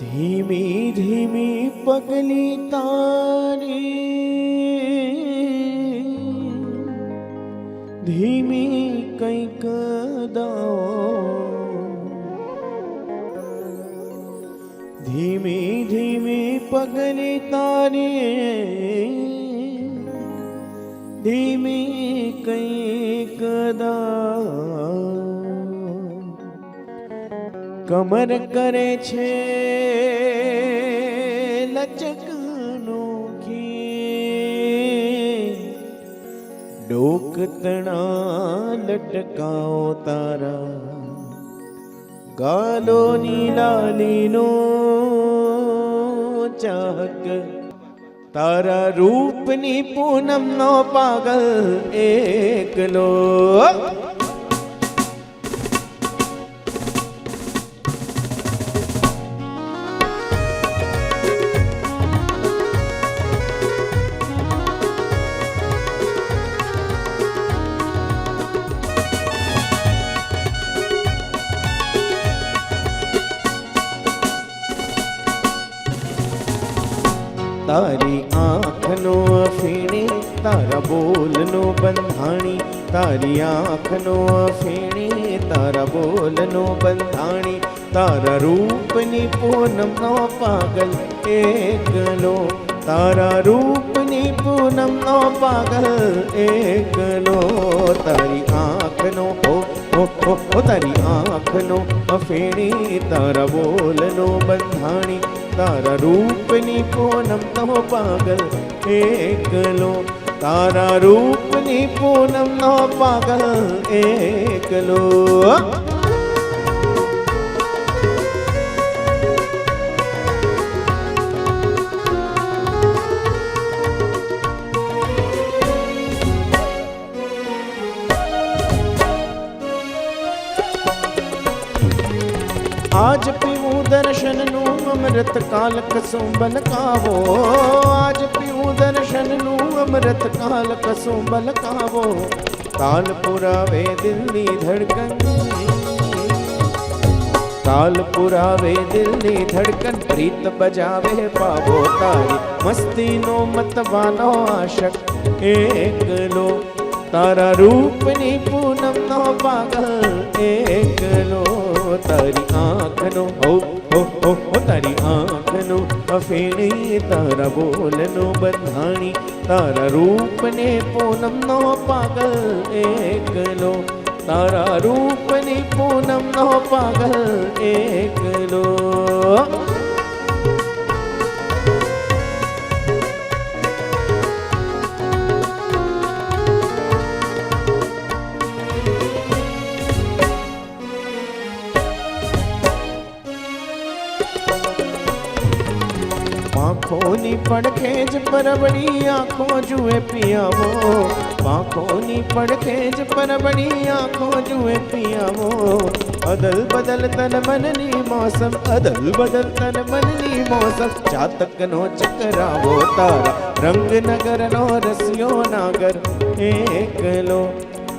धीमी धीमी पगली तारी। धीमी कई कदाओ धीमी धीमी पगली तारी। धीमी कई કમર કરે છે. લચકનું ડોક તણા લટકાઓ તારા. ગાલોની લાલીનો ચાહક. તારા રૂપની પૂનમનો પાગલ એકલો. તારી આંખનો અફીણે તારા બોલનો બંધાણી તારી આંખનો અફીણે તારા બોલનો બંધાણી તારા રૂપની પૂનમનો પાગલ એકલો તારા રૂપની પૂનમનો પાગલ એકલો તારી આંખનો હો હો હો હો તારી આંખનો અફેણી તારા બોલનો બંધાણી તારા રૂપની પૂનમ નો પાગલ એકલો તારા રૂપની પૂનમ નો પાગલ એકલો दर्शन नू अमृत कालक सुबल कावो। आज पीऊ दर्शन नू अमृत कालक सुबल कावो। कालपुरा वे दिल्ली धड़कन। कालपुरा वे दिल्ली धड़कन, प्रीत बजावे पावो तारी। मस्ती नो मतवानो आशक, एक लो તારા રૂપની પૂનમનો પાગલ એકલો તારી આંખનો હો હો હો હો તારી આંખનો, અફીણી તારા બોલનો બંધાણી, તારા રૂપને પૂનમનો પાગલ એકલો તારા રૂપની પૂનમનો પાગલ એકલો પાંખોની પડખે જ પરબડી આંખો જુએ પિયાવો પાંખોની પડખે જ પરબડી આંખો જુએ પિયાવો અદલ બદલ તન મનની મોસમ અદલ બદલ તન મનની મોસમ ચાતકનો ચકરાવો તારા રંગનગરનો રસિયો નાગર એકલો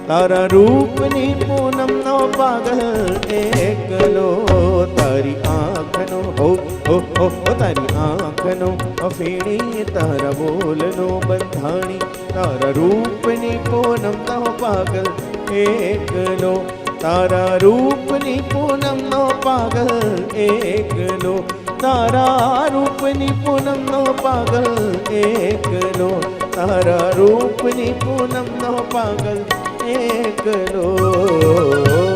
તારા રૂપની પૂનમનો પાગલ એકલો તારી આંખનો, હો હો હો તારી આંખનો અફીણી તારા બોલનો બંધાણી, તારા રૂપની પૂનમનો પાગલ એકલો તારા રૂપની પૂનમનો પાગલ એકલો તારા રૂપની પૂનમનો પાગલ એકલો તારા રૂપની પૂનમનો પાગલ એકલો